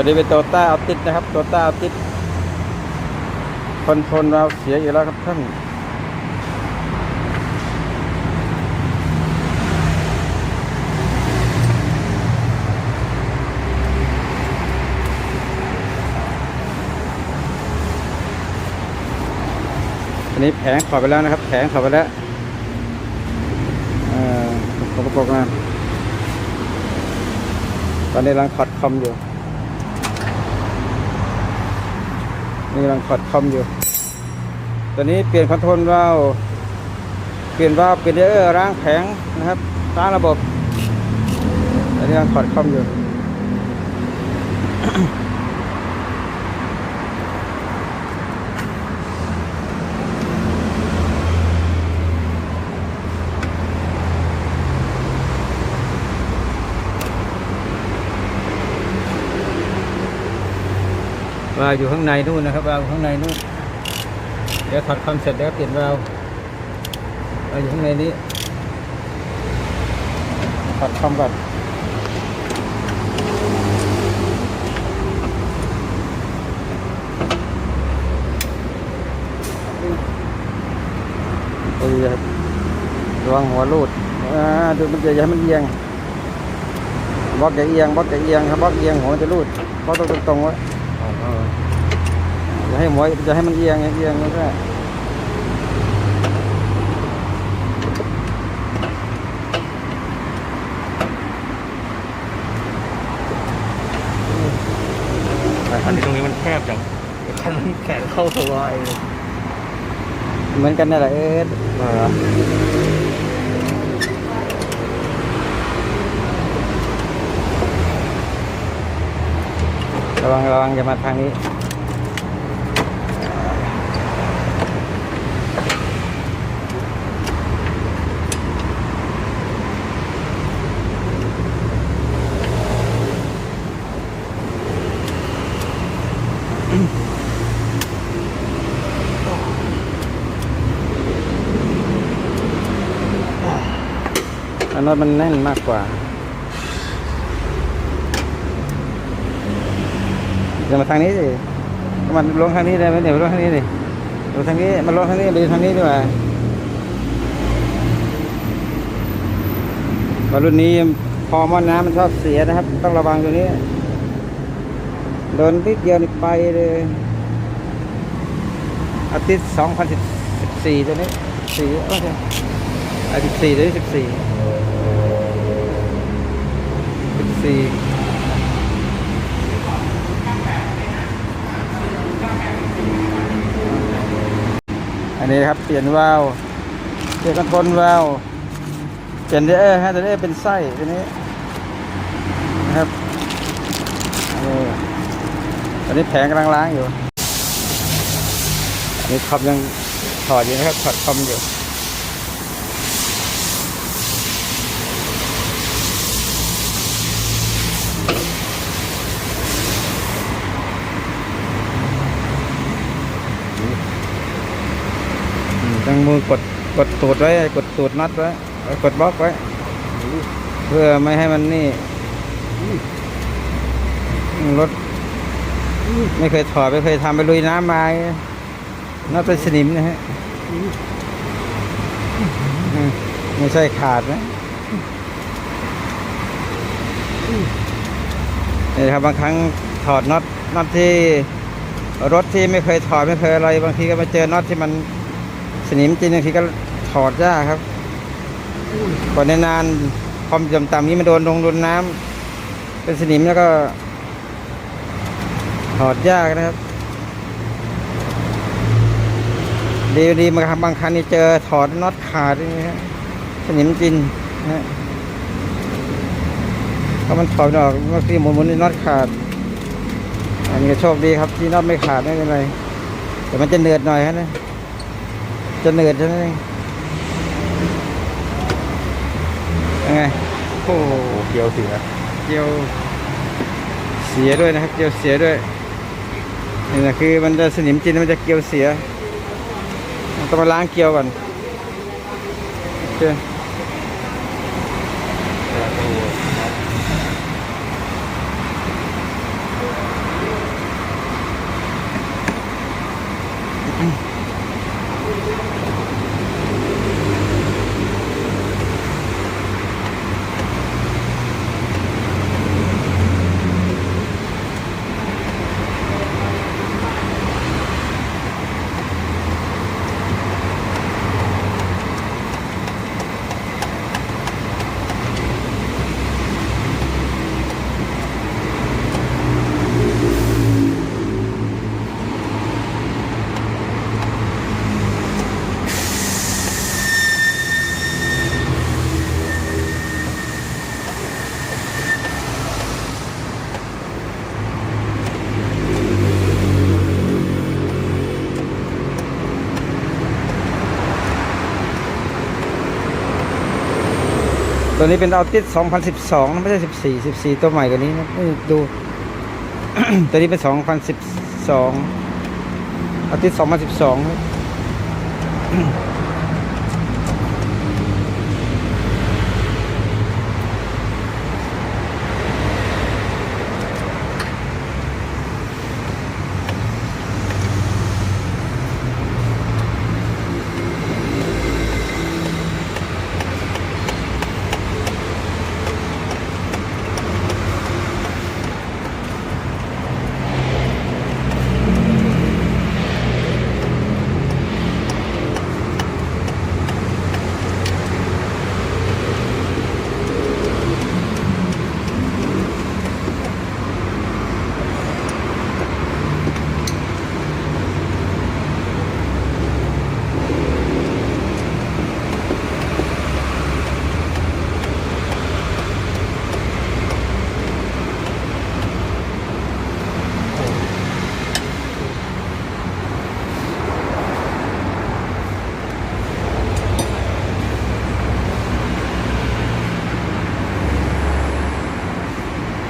ตัวนี้เป็นโตต้าเอาติดนะครับโตต้าเอาติดคนโทรลเราเสียอยู่แล้วครับท่านอันนี้แผงขอดไปแล้วนะครับ แผงขอดไปแล้วเอ่อประกอบมาตอนนี้กำลังถอดคอมอยู่ นี่กำลังถอดคอมอยู่ ตอนนี้เปลี่ยนคอนโทรลวาล์วเปลี่ยนวาล์วเปลี่ยนเออร์ร่างแผงนะครับล้างระบบตอนนี้กำลังถอดคอมอยู่ วาล์วอยู่ข้างในนู่นนะครับวาล์วอยู่ข้างในนู่นเดี๋ยวถอดคอมเสร็จเดี๋ยวเปลี่ยนวาล์ววาล์วอยู่ข้างในนี้ถอดคอมก่อนโอ้ยครับระวังหัวรูดอ่าดูมันจะย่าให้มันเอียงบล็อกจะเอียงบล็อกจะเอียงครับบล็อกเอียงหัวจะรูดบล็อกต้องตรงไว้ อย่าให้หมวยจะให้มันเอียงเอียงแล้วก็คันที่ตรงนี้มันแคบจังคันนี้แขนเข้าสบายเลยเหมือนกันนั่นแหละเออ ระวังระวังอย่ามาทางนี้ อันนั้นมันแน่นมากกว่า อย่ามาทางนี้สิมันลงทางนี้ได้ไหมเดี๋ยวลงทางนี้ดิลงทางนี้มันลงทางนี้ไปทางนี้ดีกว่าว่ารุ่นนี้พอมอนน้ำมันชอบเสียนะครับ ต้องระวังตัวนี้โดนนิดเดียวนี่ไปเลยอาทิตย์2014ตัวนี้สี่โอเคอาทิตย์สี่ตัวนี้14สี่อั นนี้ครับเปลี่ยนวาล์วเปลี่ยนกันบนวาล์วเปลี่ยนเดอร์ฮะเดอร์เป็นไส้ตัวนี้นะครับนี่ตอนนี้แผงกำลังล้างอยู่อันนี้คอมยังถอดอยู่นะครับถอดคอมอยู่ อืมตั้งมือกดกดตูดไว้กดตูดน็อตไว้กดบล็อกไว้ เพื่อไม่ให้มันนี่รถไม่เคยถอดไม่เคยทำไปลุยน้ำมาน็อตเป็นสนิมนะฮะไม่ใช่ขาดนะนี่ครับบางครั้งถอดน็อตน็อตที่รถที่ไม่เคยถอดไม่เคยอะไร บางทีก็มาเจอน็อตที่มัน สนิมจริงบางทีก็ถอดยากครับก่อนในนานความเสื่อมต่ำนี้มันโดนลงโดนน้ำเป็นสนิมแล้วก็ ถอดยากนะครับ ดีดีบางครั้งบางครั้งนี่เจอถอดน็อตขาดนี่ฮะสนิมจริงนะฮะเพราะมันถอดไม่ออกบางทีหมุนหมุนนี่น็อตขาด อันนี้ก็โชคดีครับที่น็อตไม่ขาดไม่เป็นไรแต่มันจะเหนืดหน่อยครับนะจะเหนื่อยใช่ไหมนเ cho nượt cho nó này โอ้เกียวเสียเกียวเสียด้วยนะครับเกียวเสียด้วยนี่นะคือมันจะสนิมจินมันจะเกียวเสียต้องมาล้างเกียวก่อนโอเคอืม ตัวนี้เป็นเอาติส2012 ไม่ใช่ 14 14 ตัวใหม่กว่านี้นะดู ตัวนี้เป็น 2012เอาติส2012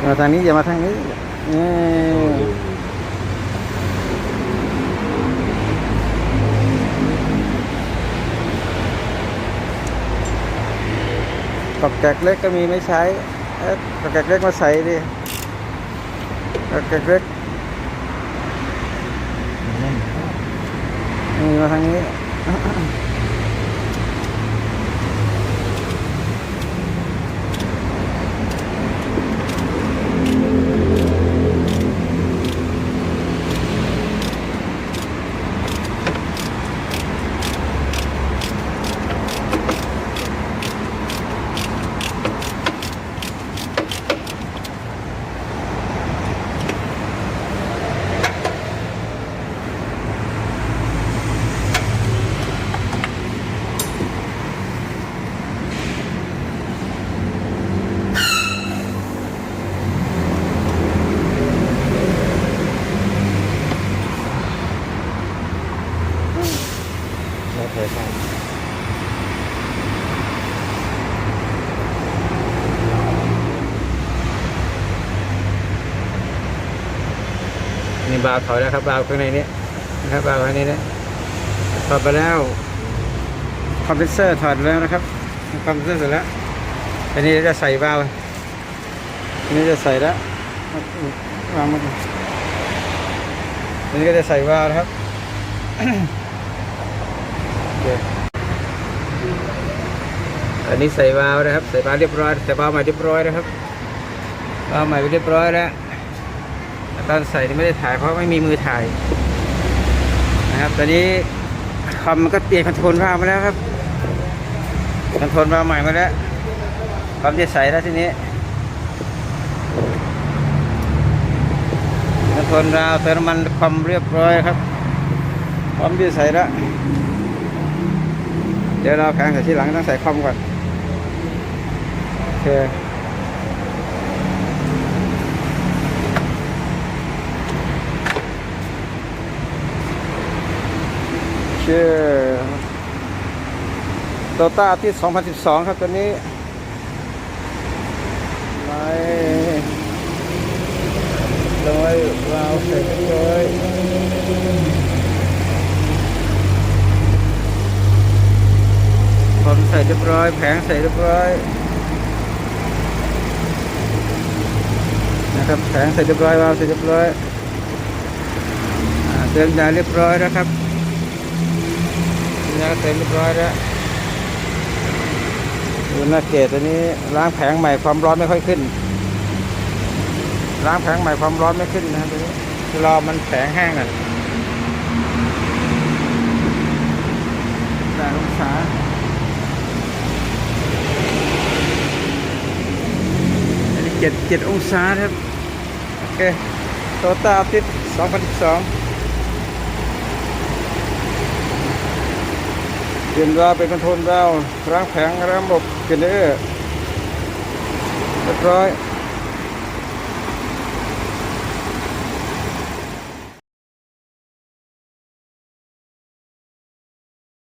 มาทางนี้อย่ามาทางนี้นี่กอกแกกเล็กก็มีไม่ใช้เอ๊ะกอกแกกเล็กมาใส่ดิกอกแกกเล็กนี่มาทางนี้ นี่บาวถอยแล้วครับบาวข้างในนี้นะครับบาวข้างในนี้ถอดไปแล้วคอมเพรสเซอร์ถอดแล้วนะครับคอมเพรสเซอร์เสร็จแล้วอันนี้จะใส่บาวอันนี้จะใส่แล้ววางมาอนอันนี้ก็จะใส่บาวนะครับอันนี้ใส่บาวนะครับใส่บาวเรียบร้อยใส่บาวใหม่เรียบร้อยนะครับบาวใหม่เรียบร้อยแล้ว ตอนใส่ไม่ได้ถ่ายเพราะไม่มีมือถ่ายนะครับ ตอนนี้คอมมันก็เปลี่ยนคอนโทรลวาล์วมาแล้วครับคอนโทรลวาล์วใหม่มาแล้วคอมจะใส่แล้วทีนี้คอนโทรลวาล์วเติมน้ำมันคอมเรียบร้อยครับคอมจะใส่แล้วเดี๋ยวเราแข่งใส่ทีหลังต้องใส่คอมก่อนโอเค ชื่อโตต้าที่ 2012 ครับตัวนี้ไปลงไว้วาวเสร็จเลยผมใส่เรียบร้อย แผงใส่เรียบร้อยนะครับแผงใส่เรียบร้อยวาวใส่เรียบร้อยเติมยาเรียบร้อยนะครับ ยาเสร็จเรียบร้อยแล้วดูหน้าเกตตัวนี้ล้างแผงใหม่ความร้อนไม่ค่อยขึ้น ล้างแผงใหม่ความร้อนไม่ขึ้นนะตัวนี้รอมันแผงแห้งก่อนแปดองศาเจ็ดเจ็ดองศาครับ โอเคโตต้าทิติดสองพันสิบสอง เปลี่ยนราเป็นคอนทนราล์วล้างแผงล้างระบบเกนเออร์เรียบร้อย